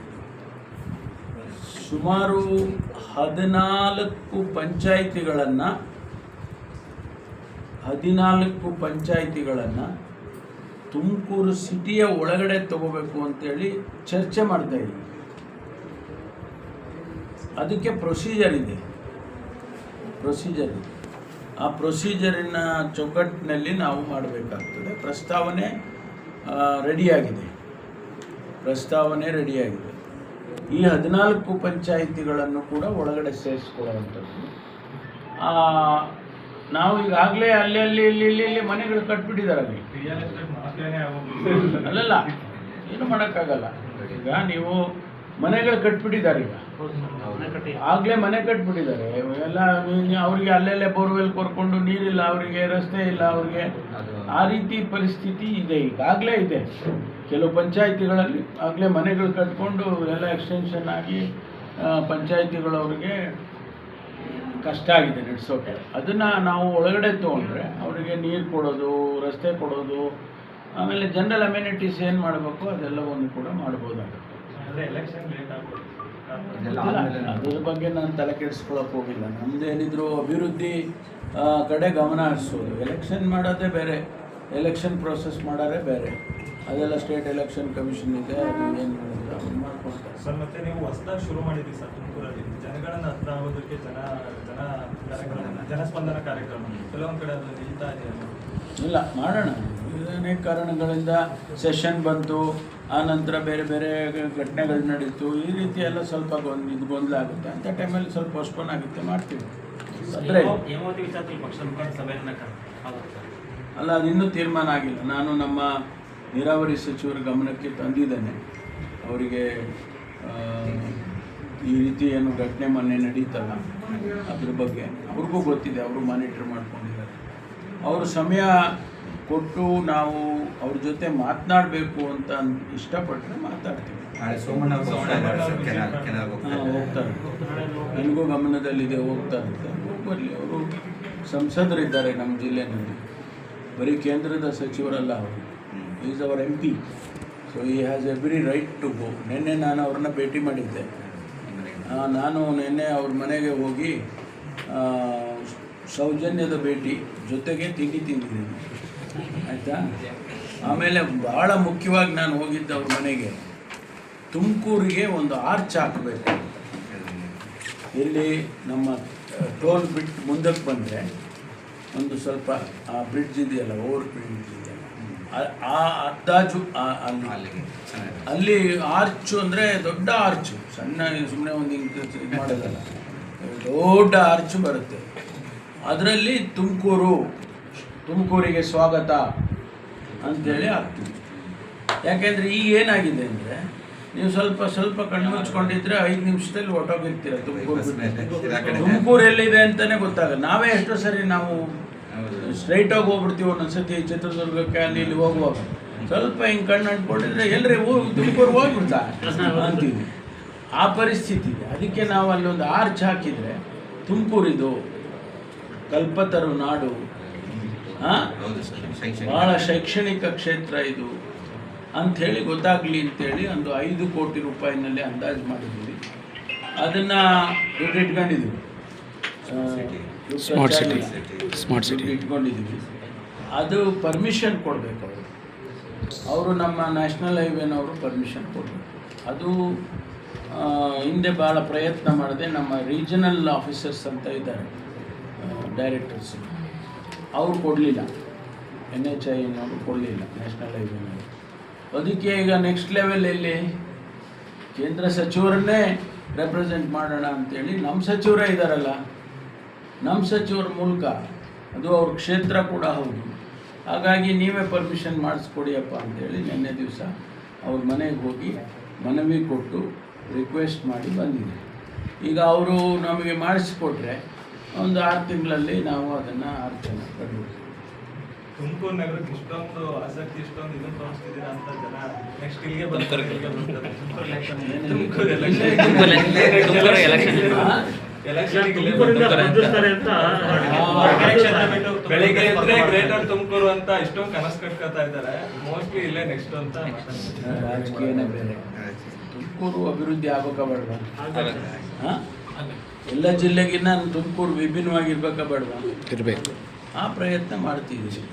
ಸುಮಾರು ಹದಿನಾಲ್ಕು ಪಂಚಾಯಿತಿಗಳನ್ನು ಹದಿನಾಲ್ಕು ಪಂಚಾಯಿತಿಗಳನ್ನು ತುಮಕೂರು ಸಿಟಿಯ ಒಳಗಡೆ ತಗೋಬೇಕು ಅಂತೇಳಿ ಚರ್ಚೆ ಮಾಡ್ತಾ ಇದ್ದೀವಿ ಅದಕ್ಕೆ ಪ್ರೊಸೀಜರ್ ಇದೆ. ಪ್ರೊಸೀಜರ್ ಇದೆ. ಆ ಪ್ರೊಸೀಜರಿನ ಚೌಕಟ್ಟಿನಲ್ಲಿ ನಾವು ಮಾಡಬೇಕಾಗ್ತದೆ. ಪ್ರಸ್ತಾವನೆ ರೆಡಿಯಾಗಿದೆ. ಪ್ರಸ್ತಾವನೆ ರೆಡಿಯಾಗಿದೆ. ಈ ಹದಿನಾಲ್ಕು ಪಂಚಾಯಿತಿಗಳನ್ನು ಕೂಡ ಒಳಗಡೆ ಸೇರಿಸ್ಕೊಳ್ಳುವಂಥದ್ದು. ನಾವು ಈಗಾಗಲೇ ಅಲ್ಲಿ ಅಲ್ಲಿ, ಇಲ್ಲಿ ಇಲ್ಲಿ ಇಲ್ಲಿ ಮನೆಗಳು ಕಟ್ಬಿಟ್ಟಿದ್ದಾರೆ ಅಲ್ಲಿ. ಅಲ್ಲಲ್ಲ, ಏನು ಮಾಡೋಕ್ಕಾಗಲ್ಲ. ಈಗ ನೀವು ಮನೆಗಳು ಕಟ್ಬಿಟ್ಟಿದ್ದಾರೆ ಈಗ. ಆಗಲೇ ಮನೆ ಕಟ್ಬಿಟ್ಟಿದ್ದಾರೆ. ಎಲ್ಲ ಅವರಿಗೆ ಅಲ್ಲೆಲ್ಲೇ ಬೋರ್ವೆಲ್ ಕೊರ್ಕೊಂಡು ನೀರಿಲ್ಲ, ಅವರಿಗೆ ರಸ್ತೆ ಇಲ್ಲ, ಅವರಿಗೆ ಆ ರೀತಿ ಪರಿಸ್ಥಿತಿ ಇದೆ. ಈಗಾಗಲೇ ಇದೆ. ಕೆಲವು ಪಂಚಾಯಿತಿಗಳಲ್ಲಿ ಆಗಲೇ ಮನೆಗಳು ಕಟ್ಕೊಂಡು ಎಲ್ಲ ಎಕ್ಸ್ಟೆನ್ಷನ್ ಆಗಿ ಪಂಚಾಯಿತಿಗಳವ್ರಿಗೆ ಕಷ್ಟ ಆಗಿದೆ ನಡೆಸೋಕೆ. ಅದನ್ನು ನಾವು ಒಳಗಡೆ ತೊಗೊಂಡ್ರೆ ಅವರಿಗೆ ನೀರು ಕೊಡೋದು ರಸ್ತೆ ಕೊಡೋದು ಆಮೇಲೆ ಜನರಲ್ ಅಮ್ಯುನಿಟೀಸ್ ಏನು ಮಾಡಬೇಕು ಅದೆಲ್ಲವನ್ನು ಕೂಡ ಮಾಡ್ಬೋದಾಗುತ್ತೆ. ಅಂದ್ರೆ ಎಲೆಕ್ಷನ್ ಲೇಟ್ ಆಗ್ಬೋದು. ಇದೆಲ್ಲ ಗೊತ್ತಿಲ್ಲ. ಆದ್ಮೇಲೆ ಅದ್ರ ಬಗ್ಗೆ ನಾನು ತಲೆ ಕೆಡಿಸ್ಕೊಳಕ್ಕೆ ಹೋಗಿಲ್ಲ. ನಮ್ದೇನಿದ್ರು ಅಭಿವೃದ್ಧಿ ಕಡೆ ಗಮನ ಹರಿಸೋದು. ಎಲೆಕ್ಷನ್ ಮಾಡೋದೇ ಬೇರೆ. ಎಲೆಕ್ಷನ್ ಪ್ರೋಸೆಸ್ ಮಾಡೋದೇ ಬೇರೆ. ಅದೆಲ್ಲ ಸ್ಟೇಟ್ ಎಲೆಕ್ಷನ್ ಕಮಿಷನ್ ಇದೆ ಅದು ಏನು ಮಾಡಿದ್ರೆ ಮಾಡ್ಕೊಳ್ತಾರೆ. ಸರ್ ಮತ್ತೆ ನೀವು ಹೊಸದಾಗಿ ಶುರು ಮಾಡಿದ್ರಿ ಸರ್ ತುಮಕೂರಲ್ಲಿ. ಜನಗಳನ್ನ ಹತ್ರ ಆಗೋದಕ್ಕೆ ಜನ ಜನ ಕಾರ್ಯಕ್ರಮ ಜನಸ್ಪಂದನ ಕಾರ್ಯಕ್ರಮ. ಕೆಲವೊಂದು ಕಡೆ ಅದು ನಿಲ್ತಾ ಇದೆ ಇಲ್ಲ ಮಾಡೋಣ. ಇದು ಅನೇಕ ಕಾರಣಗಳಿಂದ ಸೆಷನ್ ಬಂತು ಆ ನಂತರ ಬೇರೆ ಬೇರೆ ಘಟನೆಗಳು ನಡೀತು ಈ ರೀತಿ ಎಲ್ಲ ಸ್ವಲ್ಪ ಗೊಂದ್ ಇದು ಗೊಂದಲ ಆಗುತ್ತೆ ಅಂತ ಟೈಮಲ್ಲಿ ಸ್ವಲ್ಪ ಪೋಸ್ಟ್ಪೋನ್ ಆಗುತ್ತೆ ಮಾಡ್ತೀವಿ. ಅಂದರೆ ಅಲ್ಲ ಅದು ಇನ್ನೂ ತೀರ್ಮಾನ ಆಗಿಲ್ಲ. ನಾನು ನಮ್ಮ ನೀರಾವರಿ ಸಚಿವರ ಗಮನಕ್ಕೆ ತಂದಿದ್ದೇನೆ. ಅವರಿಗೆ ಈ ರೀತಿ ಏನು ಘಟನೆ ಮೊನ್ನೆ ನಡೀತಲ್ಲ ಅದ್ರ ಬಗ್ಗೆ ಅವ್ರಿಗೂ ಗೊತ್ತಿದೆ ಅವರು ಮಾನಿಟರ್ ಮಾಡ್ಕೊಂಡಿದ್ದಾರೆ. ಅವರು ಸಮಯ ಕೊಟ್ಟು ನಾವು ಅವ್ರ ಜೊತೆ ಮಾತನಾಡಬೇಕು ಅಂತ ಇಷ್ಟಪಟ್ಟರೆ ಮಾತಾಡ್ತೀವಿ. ಹೋಗ್ತಾರೆ ನನಗೂ ಗಮನದಲ್ಲಿದೆ ಹೋಗ್ತಾ ಇರುತ್ತೆ ಬರಲಿ ಅವರು ಸಂಸದರಿದ್ದಾರೆ ನಮ್ಮ ಜಿಲ್ಲೆನಲ್ಲಿ. ಬರೀ ಕೇಂದ್ರದ ಸಚಿವರಲ್ಲ ಅವರು. Is our M P so he has every right to go ನಿನ್ನೆ ನಾನು ಅವ್ರನ್ನ ಭೇಟಿ ಮಾಡಿದ್ದೆ. ನಾನು ನಿನ್ನೆ ಅವ್ರ ಮನೆಗೆ ಹೋಗಿ ಸೌಜನ್ಯದ ಭೇಟಿ ಜೊತೆಗೆ ತಿಂಡಿ ತಿಂದಿದ್ದೀನಿ. ಆಯಿತಾ? ಆಮೇಲೆ ಭಾಳ ಮುಖ್ಯವಾಗಿ ನಾನು ಹೋಗಿದ್ದೆ ಅವ್ರ ಮನೆಗೆ. ತುಮಕೂರಿಗೆ ಒಂದು ಆರ್ಚ್ ಹಾಕಬೇಕು. ಇಲ್ಲಿ ನಮ್ಮ ಟೋಲ್ ಬಿಟ್ಟು ಮುಂದಕ್ಕೆ ಬಂದರೆ ಒಂದು ಸ್ವಲ್ಪ ಆ ಬ್ರಿಡ್ಜ್ ಇದೆಯಲ್ಲ, ಓವರ್ ಬ್ರಿಡ್ಜ್ ಇದೆಯಲ್ಲ ಆ- ಆ- ಅಲ್ಲಿ. ಅಲ್ಲಿ ಆರ್ಚು ಅಂದರೆ ದೊಡ್ಡ ಆರ್ಚು ಸಣ್ಣ ಸುಮ್ಮನೆ ಒಂದು ಇದು ಮಾಡೋದಲ್ಲ. ದೊಡ್ಡ ಆರ್ಚು ಬರುತ್ತೆ. ಅದರಲ್ಲಿ ತುಮಕೂರು ತುಮಕೂರಿಗೆ ಸ್ವಾಗತ ಅಂತೇಳಿ ಆಗ್ತೀವಿ ಯಾಕೆಂದರೆ ಈಗ ಏನಾಗಿದೆ ಅಂದರೆ ನೀವು ಸ್ವಲ್ಪ ಸ್ವಲ್ಪ ಕಣ್ಣು ಮುಚ್ಕೊಂಡಿದ್ರೆ ಐದು ನಿಮಿಷದಲ್ಲಿ ಹೊಟ್ಟೋಗಿರ್ತೀರ ತುಮಕೂರು ತುಮಕೂರು ಎಲ್ಲಿದೆ ಅಂತಲೇ ಗೊತ್ತಾಗಲ್ಲ. ನಾವೇ ಎಷ್ಟೋ ಸರಿ ನಾವು. ಸ್ಟ್ರೈಟಾಗಿ ಹೋಗ್ಬಿಡ್ತೀವಿ ಒಂದೊಂದ್ಸತಿ ಚಿತ್ರದುರ್ಗಕ್ಕೆ ಅಲ್ಲಿ ಇಲ್ಲಿ ಹೋಗುವಾಗ. ಸ್ವಲ್ಪ ಹಿಂಗೆ ಕಣ್ಣು ಅಂಟ್ಕೊಂಡಿದ್ರೆ ಎಲ್ಲರೇ ತುಮಕೂರು ಹೋಗ್ಬಿಡ್ತಾ. ಅಂತೀವಿ. ಆ ಪರಿಸ್ಥಿತಿ ಇದೆ. ಅದಕ್ಕೆ ನಾವು ಅಲ್ಲೊಂದು ಆರ್ಚ್ ಹಾಕಿದರೆ ತುಮಕೂರಿದು ಕಲ್ಪತರು ನಾಡು ಸರ್ ಶೈಕ್ಷಣಿಕ ಬಹಳ ಶೈಕ್ಷಣಿಕ ಕ್ಷೇತ್ರ ಇದು. ಅಂಥೇಳಿ ಗೊತ್ತಾಗಲಿ ಅಂತೇಳಿ ಒಂದು ಐದು ಕೋಟಿ ರೂಪಾಯಿನಲ್ಲಿ ಅಂದಾಜು ಮಾಡಿದ್ದೀವಿ. ಅದನ್ನು ದುಡ್ಡು ಸ್ಮಾರ್ಟ್ ಸಿಟಿ ಸ್ಮಾರ್ಟ್ ಸಿಟಿ ಇಟ್ಕೊಂಡಿದ್ದೀವಿ ಅದು ಪರ್ಮಿಷನ್ ಕೊಡಬೇಕು ಅವರು. ಅವರು ನಮ್ಮ ನ್ಯಾಷನಲ್ ಹೈವೇನವರು ಪರ್ಮಿಷನ್ ಕೊಡಬೇಕು. ಅದು ಹಿಂದೆ ಭಾಳ ಪ್ರಯತ್ನ ಮಾಡದೆ ನಮ್ಮ ರೀಜನಲ್ ಆಫೀಸರ್ಸ್ ಅಂತ ಇದ್ದಾರೆ ಡೈರೆಕ್ಟರ್ಸ್ ಅವರು ಕೊಡಲಿಲ್ಲ. ಎನ್ ಎಚ್ ಐ ಅನ್ನೋರು ಕೊಡಲಿಲ್ಲ ನ್ಯಾಷನಲ್ ಹೈವೇನವರು ಅದಕ್ಕೆ ಈಗ ನೆಕ್ಸ್ಟ್ ಲೆವೆಲಲ್ಲಿ ಕೇಂದ್ರ ಸಚಿವರನ್ನೇ ರೆಪ್ರೆಸೆಂಟ್ ಮಾಡೋಣ ಅಂತೇಳಿ ನಮ್ಮ ಸಚಿವರೇ ಇದ್ದಾರಲ್ಲ ನಮ್ಮ ಸಚಿವರ ಮೂಲಕ ಅದು ಅವ್ರ ಕ್ಷೇತ್ರ ಕೂಡ ಹೌದು. ಹಾಗಾಗಿ ನೀವೇ ಪರ್ಮಿಷನ್ ಮಾಡಿಸ್ಕೊಡಿಯಪ್ಪ ಅಂತೇಳಿ ನಿನ್ನೆ ದಿವಸ ಅವ್ರ ಮನೆಗೆ ಹೋಗಿ ಮನವಿ ಕೊಟ್ಟು ರಿಕ್ವೆಸ್ಟ್ ಮಾಡಿ ಬಂದಿದೆ. ಈಗ ಅವರು ನಮಗೆ ಮಾಡಿಸಿಕೊಟ್ರೆ ಒಂದು ಆರು ತಿಂಗಳಲ್ಲಿ ನಾವು ಅದನ್ನು ಆರು ಜನ ಕಟ್ಬಿಡ್ತೀವಿ ತುಮಕೂರು ನಗರಕ್ಕೆ ಇಷ್ಟೊಂದು ಆಸಕ್ತಿ ಇಷ್ಟೊಂದು ಇದನ್ನು ತೋರಿಸ್ತಿದ್ದೀರಾ ಅಂತ ಜನ ನೆಕ್ಸ್ಟ್ ಇಲ್ಲಿಗೆ ಬರ್ತಾರೆ ಬೆಳಿಗ್ಗೆ ಎದ್ರೆ ಗ್ರೇಟರ್ ತುಮಕೂರು ಅಂತ. ಇಷ್ಟೊಂದು ಕನಸು ಕಟ್ಕೋತಾ ಇದ್ದಾರೆ. ಮೋಸ್ಟ್ಲಿ ಇಲ್ಲೇ ನೆಕ್ಸ್ಟ್ ಅಂತ ಮಾತಾಡ್ತಿದ್ದಾರೆ. ರಾಜಕೀಯನೇ ಬೇರೆ. ತುಮಕೂರು ಅಭಿವೃದ್ಧಿ ಆಗಬೇಕಾ ಬೇಡವಾ? ಎಲ್ಲ ಜಿಲ್ಲೆಗಿನ್ನ ತುಮಕೂರು ವಿಭಿನ್ನವಾಗಿರ್ಬೇಕಾ ಬೇಡವಾ? ಇರಬೇಕು. ಆ ಪ್ರಯತ್ನ ಮಾಡ್ತಿದ್ದೀವಿ.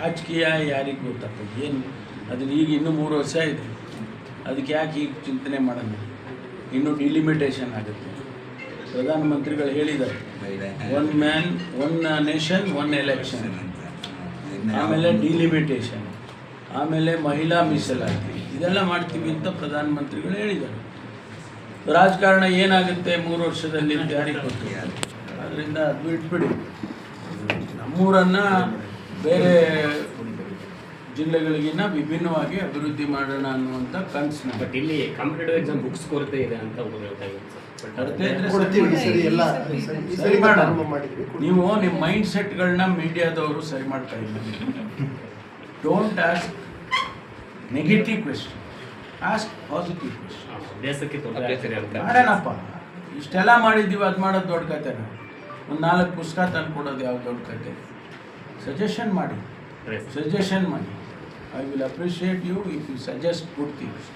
ರಾಜಕೀಯ ಯಾರಿಗೆ ಗೊತ್ತಪ್ಪ? ಏನು? ಅದನ್ನ ಈಗ ಇನ್ನೂ ಮೂರು ವರ್ಷ ಇದೆ. ಅದಕ್ಕೆ ಯಾಕೆ ಈಗ ಚಿಂತನೆ ಮಾಡೋಣ ಇನ್ನೂ ಡಿಲಿಮಿಟೇಷನ್ ಆಗುತ್ತೆ. ಪ್ರಧಾನಮಂತ್ರಿಗಳು ಹೇಳಿದ್ದಾರೆ. One man one nation one election ಆಮೇಲೆ ಡಿಲಿಮಿಟೇಷನ್ ಆಮೇಲೆ ಮಹಿಳಾ ಮೀಸಲಾತಿ. ಇದೆಲ್ಲ ಮಾಡ್ತೀವಿ ಅಂತ ಪ್ರಧಾನಮಂತ್ರಿಗಳು ಹೇಳಿದ್ದಾರೆ. ರಾಜಕಾರಣ ಏನಾಗುತ್ತೆ ಮೂರು ವರ್ಷದಲ್ಲಿ ಅಂತ ಯಾರಿಗೆ ಗೊತ್ತು? ಅದರಿಂದ ಅದು ಬಿಟ್ಬಿಡಿ. ನಮ್ಮೂರನ್ನು ಬೇರೆ ಜಿಲ್ಲೆಗಳಿಗಿನ್ನ ವಿಭಿನ್ನವಾಗಿ ಅಭಿವೃದ್ಧಿ ಮಾಡೋಣ ಅನ್ನುವಂಥ ಕನಸು ಬಟ್ ಇಲ್ಲಿ ಕಾಂಪಿಟೇಟಿವ್ ಎಕ್ಸಾಮ್ ಬುಕ್ಸ್ ಕೊರತೆ ಇದೆ ಅಂತ ಸರ್ ಕೊರತೆ ಇದ್ರೆ ಕೊಡ್ತೀವಿ ಈ ಸರಿ. ಎಲ್ಲ ಈ ಸರಿ. ಪ್ರಾರಂಭ ಮಾಡಿದ್ವಿ. ನೀವು ನಿಮ್ಮ ಮೈಂಡ್ ಸೆಟ್ಗಳನ್ನ ಮೀಡಿಯಾದವರು ಸರಿ ಮಾಡ್ತಾ ಇದ್ದೀವಿ don't ask negative question ask positive question ದೇಶಕ್ಕೆ ಮಾಡೋಣಪ್ಪ ಇಷ್ಟೆಲ್ಲ ಮಾಡಿದ್ದೀವಿ ಅದು ಮಾಡೋದು ದೊಡ್ಡ ಕತೆನ ಒಂದು ನಾಲ್ಕು ಪುಸ್ತಕ ತಂದು ಕೊಡೋದು ಯಾವ ದೊಡ್ಡ ಕತೆ? ಸಜೆಷನ್ ಮಾಡಿ. ಸಜೆಷನ್ ಮಾಡಿ. I will appreciate you if you suggest good things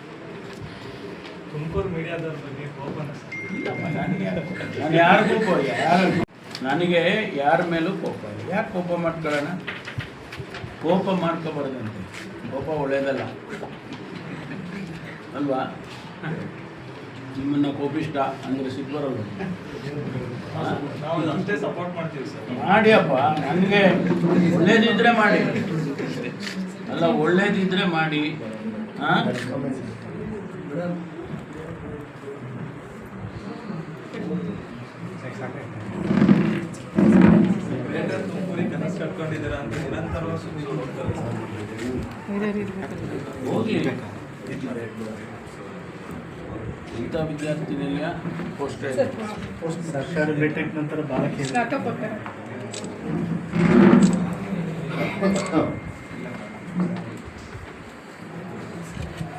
Tumakuru ಮೀಡಿಯಾದವ್ರ ಬಗ್ಗೆ ನನಗೆ ನಾನು ಯಾರಿಗೂ ಯಾರಿಗೂ ನನಗೆ ಯಾರ ಮೇಲೂ ಕೋಪ ಇಲ್ಲ. ಯಾಕೆ ಕೋಪ ಮಾಡ್ಕೊಳ್ಳೋಣ? ಕೋಪ ಮಾಡ್ಕೋಬಾರ್ದಂತೆ. ಕೋಪ ಒಳ್ಳೇದಲ್ಲ. ಅಲ್ವಾ? ನಿಮ್ಮನ್ನ ಕೋಪಿಷ್ಟ ಅಂದರೆ ಸಿಗ್ಬರಲ್ಲ ಸಪೋರ್ಟ್ ಮಾಡ್ತೀವಿ ಸರ್. ಮಾಡಿಯಪ್ಪ ನನಗೆ ಒಳ್ಳೇದಿದ್ರೆ ಮಾಡಿ. ಅಲ್ಲ ಒಳ್ಳೇದಿದ್ರೆ ಮಾಡಿ. ಹಾಂ ಗ್ರೇಟರ್ ತುಮಕೂರಿಗೆ ಕನಸು ಕಟ್ಕೊಂಡಿದ್ದೀರಾ ಅಂತ ನಿರಂತರವಾಗಿ ಸುದ್ದಿಗಳು ಹೋಗ್ತವೆ ಸರ್ ಹಿರಿಯರು ಇರ್ಬೇಕಲ್ಲ ಹೋಗ್ಲಿ ಇಂಥ ವಿದ್ಯಾರ್ಥಿನಿಯ ಪೋಸ್ಟ್ ಸರ್ಕಾರ ಭೇಟಿ ನಂತರ ಭಾಳ ಕೇಳಿ. ಅಕ್ಕಪಕ್ಕ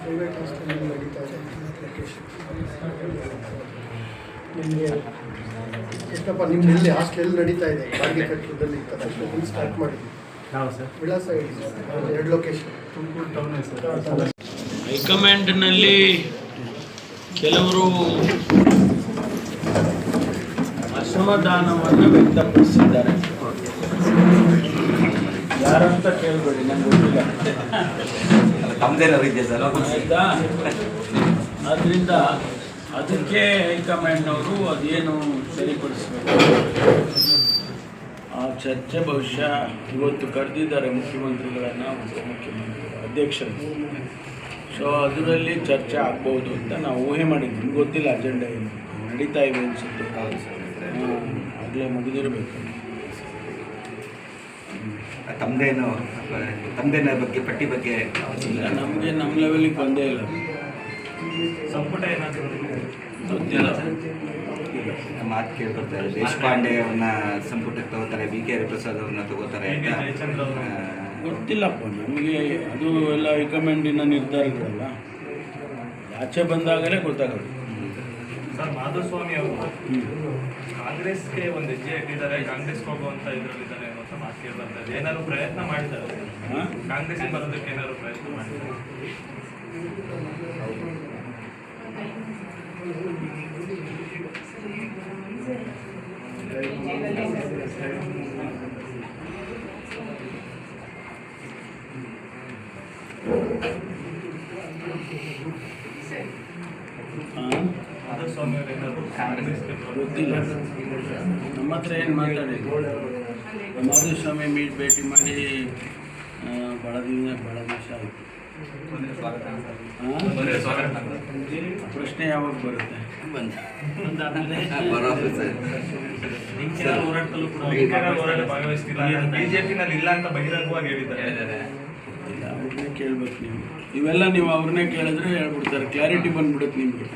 ಪ್ರೈವೇಟ್ ಹಾಸ್ಟೆಲ್ ನಡೀತಾ ಇದೆ. Application. ನಿಮಗೆ ಎಷ್ಟಪ್ಪ ನಿಮ್ಮ ಎಲ್ಲಿ ಹಾಸ್ಟೆಲ್ ನಡೀತಾ ಇದೆ. ಬಾಡಿಗೆ ಕಟ್ಟಡದಲ್ಲಿ ತಕ್ಷಣ ಸ್ಟಾರ್ಟ್ ಮಾಡಿದ್ವಿ. ನಾವು ಸರ್? ವಿಳಾಸ ಹೇಳಿ ಸರ್. ಎರಡು ಲೊಕೇಶನ್ ತುಮಕೂರು ಟೌನ್ ಸರ್. ಹೈಕಮಾಂಡ್ನಲ್ಲಿ ಕೆಲವರು ಅಸಮಾಧಾನವನ್ನು ವ್ಯಕ್ತಪಡಿಸಿದ್ದಾರೆ. ಯಾರಂತ ಕೇಳಬೇಡಿ ನಂಗೆ ಗೊತ್ತಿಲ್ಲ. ತಮ್ಮದೇನವ್ರು ಅದಕ್ಕೆ ಹೈಕಮಾಂಡ್ನವರು ಅದೇನು ಸರಿಪಡಿಸ್ಬೇಕು? ಆ ಚರ್ಚೆ ಬಹುಶಃ ಇವತ್ತು ಕರೆದಿದ್ದಾರೆ ಮುಖ್ಯಮಂತ್ರಿಗಳನ್ನು ಉಪಮುಖ್ಯಮಂತ್ರಿ ಅಧ್ಯಕ್ಷರು ಸೊ ಅದರಲ್ಲಿ ಚರ್ಚೆ ಆಗ್ಬೋದು ಅಂತ ನಾವು ಊಹೆ ಮಾಡಿದ್ವಿ. ನಿಮ್ಗೆ ಗೊತ್ತಿಲ್ಲ ಅಜೆಂಡ ಏನು ನಡೀತಾ ಇವೆ ಅನಿಸುತ್ತೆ. ಆಗಲೇ ಮುಗಿದಿರಬೇಕು. ತಮ್ಮದೇನು ತಮ್ಮದೇನ ಬಗ್ಗೆ ಪಟ್ಟಿ ಬಗ್ಗೆ ಇಲ್ಲ ನಮಗೆ ನಮ್ಮ ಲೆವೆಲಿಗೆ ಬಂದೇ ಇಲ್ಲ. ಸಂಪುಟ ಏನಾದರೂ ಮಾತು ಕೇಳ್ಕೊಳ್ತಾರೆ. ದೇಶಪಾಂಡೆ ಅವ್ರನ್ನ ಸಂಪುಟಕ್ಕೆ ತಗೋತಾರೆ ಬಿ ಕೆ ಹರಿಪ್ರಸಾದ್ ಅವ್ರನ್ನ ತಗೋತಾರೆ. ಗೊತ್ತಿಲ್ಲಪ್ಪ ನಮಗೆ ಅದು ಎಲ್ಲ ಹೈಕಮಾಂಡಿನ ನಿರ್ಧಾರಗಳಲ್ಲ. ಆಚೆ ಬಂದಾಗಲೇ ಗೊತ್ತಾಗುತ್ತೆ ಸರ್ ಮಾಧುಸ್ವಾಮಿ ಅವರು. ಕಾಂಗ್ರೆಸ್ಗೆ ಒಂದು ಹೆಜ್ಜೆ ಇಟ್ಟಿದ್ದಾರೆ ಕಾಂಗ್ರೆಸ್ಗೆ ಹೋಗುವಂತ ಇದರಲ್ಲಿದ್ದಾರೆ ಅಂತ ಮಾತು ಕೇಳಿ ಬರ್ತಾ ಇದೆ ಏನಾದ್ರು ಪ್ರಯತ್ನ ಮಾಡಿದ್ದಾರೆ? ಕಾಂಗ್ರೆಸ್ ಕಾಂಗ್ರೆಸ್ಗೆ ಬರೋದಕ್ಕೆ ಏನಾದ್ರು ಪ್ರಯತ್ನ ಮಾಡಿದ್ದಾರೆ? ಹಾ? ಮಾಧುಸ್ವಾಮಿ ಅವರು ಏನಾದ್ರು ಕಾಂಗ್ರೆಸ್ಗೆ ಬರೋದು ಗೊತ್ತಿಲ್ಲ ನಮ್ಮ ಹತ್ರ ಏನು ಮಾತಾಡಿದ್ರು ಮಾಧುಸ್ವಾಮಿ ಮೀಟ್ ಭೇಟಿ ಮಾಡಿ ಆ, ಭಾಳ ದಿನ ಭಾಳ ದಿವಸ ಆಯಿತು ಪ್ರಶ್ನೆ ಯಾವಾಗ ಬರುತ್ತೆ? ಬಿಜೆಪಿನಲ್ಲಿ ಇಲ್ಲ. ಅಂತ ಬಹಿರಂಗವಾಗಿ ಹೇಳಿದ್ದಾರೆ. ಇಲ್ಲ ಅವ್ರನ್ನೇ ಕೇಳ್ಬೇಕು ನೀವು. ಇವೆಲ್ಲ ನೀವು ಅವ್ರನ್ನೇ ಕೇಳಿದ್ರೆ ಹೇಳ್ಬಿಡ್ತಾರೆ. ಕ್ಲಾರಿಟಿ ಬಂದ್ಬಿಡುತ್ತೆ ನಿಮಗೆ.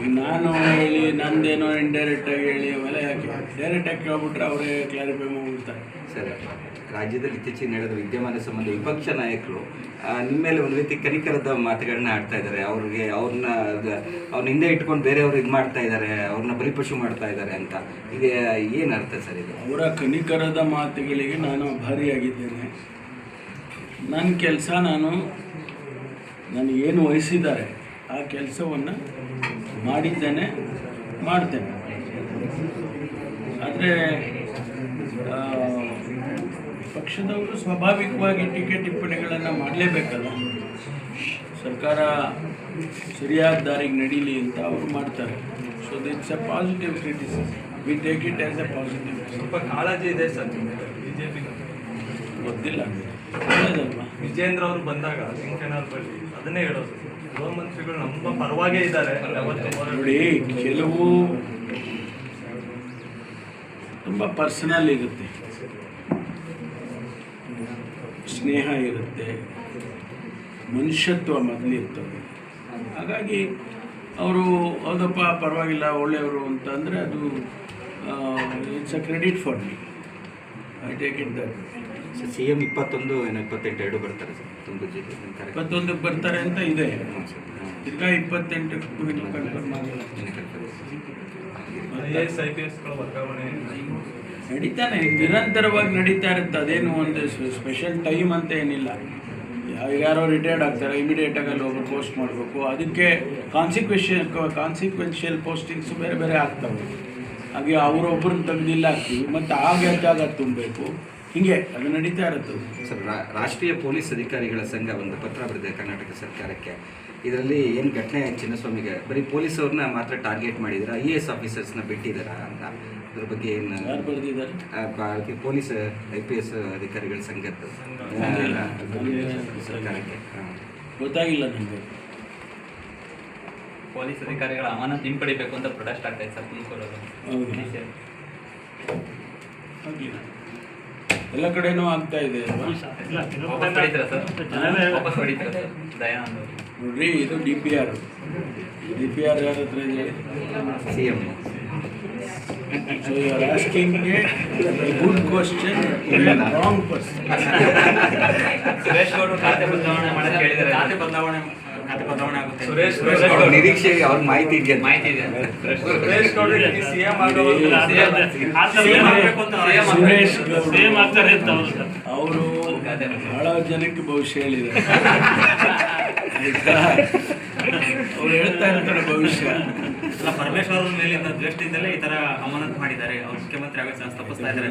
ಈಗ ನಾನು ಹೇಳಿ ನಂದೇನೋ ಇಂಡೈರೆಕ್ಟಾಗಿ ಹೇಳಿ ಅವೆಲ್ಲ ಯಾಕೆ? ಡೈರೆಕ್ಟಾಗಿ ಕೇಳ್ಬಿಟ್ರೆ ಅವರೇ ಕ್ಲಾರಿಫೈ ಮಾಡಿಬಿಡ್ತಾರೆ. ಸರ್. ರಾಜ್ಯದಲ್ಲಿ ಇತ್ತೀಚೆಗೆ ನಡೆದ ವಿದ್ಯಮಾನ ಸಂಬಂಧ ವಿಪಕ್ಷ ನಾಯಕರು ನಿಮ್ಮ ಮೇಲೆ ಒಂದು ರೀತಿ ಕನಿಕರದ ಮಾತುಗಳನ್ನ ಆಡ್ತಾ ಇದ್ದಾರೆ. ಅವ್ರಿಗೆ ಅವ್ರನ್ನ ಅವ್ರನ್ನ ಹಿಂದೆ ಇಟ್ಕೊಂಡು ಬೇರೆಯವ್ರು ಇದು ಮಾಡ್ತಾ ಇದ್ದಾರೆ, ಅವ್ರನ್ನ ಬಲಿಪಶು ಮಾಡ್ತಾ ಇದ್ದಾರೆ ಅಂತ. ಇದು ಏನು ಅರ್ಥ ಸರ್ ಇದು? ಅವರ ಕನಿಕರದ ಮಾತುಗಳಿಗೆ ನಾನು ಭಾರಿಯಾಗಿದ್ದೇನೆ. ನನ್ನ ಕೆಲಸ ನಾನು ನಾನು ಏನು ವಹಿಸಿದ್ದಾರೆ, ಆ ಕೆಲಸವನ್ನು ಮಾಡಿದ್ದೇನೆ, ಮಾಡ್ತೇನೆ. ಆದರೆ ಪಕ್ಷದವರು ಸ್ವಾಭಾವಿಕವಾಗಿ ಟೀಕೆ ಟಿಪ್ಪಣಿಗಳನ್ನು ಮಾಡಲೇಬೇಕಲ್ಲ? ಸರ್ಕಾರ ಸರಿಯಾದ ದಾರಿಗೆ ನಡೀಲಿ ಅಂತ ಅವರು ಮಾಡ್ತಾರೆ. So that's a positive criticism we take it as a positive ಸ್ವಲ್ಪ ಕಾಳಜಿ ಇದೆ ಸರ್ ಬಿಜೆಪಿ ಗೊತ್ತಿಲ್ಲ. ವಿಜೇಂದ್ರ ಅವರು ಬಂದಾಗ ಲಿಂಕನ ಬಳಿ ಅದನ್ನೇ ಹೇಳೋದು. ಗೃಹ ಮಂತ್ರಿಗಳು ನಮ್ಮ ಪರವಾಗೇ ಇದ್ದಾರೆ. ನೋಡಿ ಕೆಲವು ತುಂಬ ಪರ್ಸನಲ್ ಇರುತ್ತೆ. ಸ್ನೇಹ ಇರುತ್ತೆ. ಮನುಷ್ಯತ್ವ ಮೊದಲಿರ್ತದೆ ಹಾಗಾಗಿ ಅವರು, ಹೌದಪ್ಪ, ಪರವಾಗಿಲ್ಲ, ಒಳ್ಳೆಯವರು ಅಂತಂದರೆ ಅದು it's a credit for me I take it that C M ಇಪ್ಪತ್ತೊಂದು ಏನೋ ಇಪ್ಪತ್ತೆಂಟು, ಎರಡು ಬರ್ತಾರೆ ಸರ್. ಇಪ್ಪತ್ತೊಂದಕ್ಕೆ ಬರ್ತಾರೆ ಅಂತ ಇದೆ. ಇಪ್ಪತ್ತೆಂಟು. ತಿರ್ಗಾ ಇಪ್ಪತ್ತೆಂಟಕ್ಕೆ ಕನ್ಫರ್ಮ್ ಆಗಿಲ್ಲ. ಐ ಎಸ್ ಐ ಪಿ ಎಸ್ಗಳ ವರ್ಗಾವಣೆ. ನಡೀತಾನೆ ನಿರಂತರವಾಗಿ ನಡೀತಾ ಇರುತ್ತೆ. ಅದೇನು ಒಂದು ಸ್ಪೆಷಲ್ ಟೈಮ್ ಅಂತ ಏನಿಲ್ಲ. ಯಾರೋ ರಿಟೈರ್ಡ್ ಆಗ್ತಾರೆ ಇಮಿಡಿಯೇಟಾಗಿ ಅಲ್ಲಿ ಒಬ್ಬರು ಪೋಸ್ಟ್ ಮಾಡಬೇಕು. ಅದಕ್ಕೆ ಕಾನ್ಸಿಕ್ವೆನ್ಷಿಯಲ್ ಕಾನ್ಸಿಕ್ವೆನ್ಷಿಯಲ್ ಪೋಸ್ಟಿಂಗ್ಸು ಬೇರೆ ಬೇರೆ ಆಗ್ತವೆ. ಹಾಗೆ ಅವರೊಬ್ಬರನ್ನ ತೆಗೆದಿಲ್ಲ ಹಾಕ್ತೀವಿ ಮತ್ತು ಆಗ ಜಾಗ ತುಂಬಬೇಕು ಹೀಗೆ ಅದು ನಡೀತಾ ಇರುತ್ತೆ ಸರ್ ರಾ- ರಾಷ್ಟ್ರೀಯ ಪೊಲೀಸ್ ಅಧಿಕಾರಿಗಳ ಸಂಘ ಒಂದು ಪತ್ರ ಬರೆದಿದೆ ಕರ್ನಾಟಕ ಸರ್ಕಾರಕ್ಕೆ. ಇದರಲ್ಲಿ ಏನು ಘಟನೆ ಚಿನ್ನಸ್ವಾಮಿಗೆ? ಬರೀ ಪೊಲೀಸವ್ರನ್ನ ಮಾತ್ರ ಟಾರ್ಗೆಟ್ ಮಾಡಿದ್ರ? ಐ ಎ ಎಸ್ ಆಫೀಸರ್ಸ್ನ ಬಿಟ್ಟಿದ್ದಾರಾ ಅಂತ. ಅದ್ರ ಬಗ್ಗೆ ಏನು ಯಾರು ಬರೆದಿದ್ದಾರೆ? ಆ, ಪೊಲೀಸ್ ಐ ಪಿ ಎಸ್ ಅಧಿಕಾರಿಗಳ ಸಂಘದ್ದು. ಸರ್ಕಾರಕ್ಕೆ. ಹಾ. ಗೊತ್ತಾಗಿಲ್ಲ ನಿಮಗೆ. ಪೊಲೀಸ್ ಅಧಿಕಾರಿಗಳ ಅಮಾನ ಹಿಂಪಡಿಬೇಕು ಅಂತ ಪ್ರೊಟೆಸ್ಟ್ ಆಗ್ತಾ ಇದೆ ಸರ್ ತುಮಕೂರಲ್ಲಿ. ಎಲ್ಲ ಕಡೆನೂ ಆಗ್ತಾ ಇದೆ ಅವರು. ನೋಡ್ರಿ ಇದು D P R. D P R ಯಾರ ಹತ್ರ ಇದೆ? C M. So you are asking a good question wrong person Suresh ಗೌಡರು ಖಾತೆ ಬದಲಾವಣೆ ಮಾಡಕ್ಕೆ ಹೇಳಿದ್ದಾರೆ. ಖಾತೆ ಬದಲಾವಣೆ ಖಾತೆ ಬದಲಾವಣೆ ಆಗುತ್ತೆ ಸುರೇಶ್ ಸುರೇಶ್ ಅವ್ರ ನಿರೀಕ್ಷೆ ಅವ್ರ ಮಾಹಿತಿ ಇದೆಯಾ? ಮಾಹಿತಿ ಇದೆ. ಸುರೇಶ್ ಸುರೇಶ್ ಸೇಮ್ ಆಗ್ತಾರೆ ಅಂತ ಅವರು. ಬಹಳ ಜನಕ್ಕೆ ಭವಿಷ್ಯ ಹೇಳಿದ್ದಾರೆ ಅವ್ರು ಹೇಳ್ತಾ ಇರ್ತಾರೆ ಭವಿಷ್ಯ. ಪರಮೇಶ್ವರ ಅವ್ರ ಮೇಲಿನ ದ್ವೇಷದಿಂದಲೇ ಈ ತರ ಅಮಾನತ್ ಮಾಡಿದ್ದಾರೆ. ಅವ್ರು ಮುಖ್ಯಮಂತ್ರಿ ಆಗೋ ಚಾನ್ಸ್ ತಪ್ಪಿಸ್ತಾ ಇದ್ದಾರೆ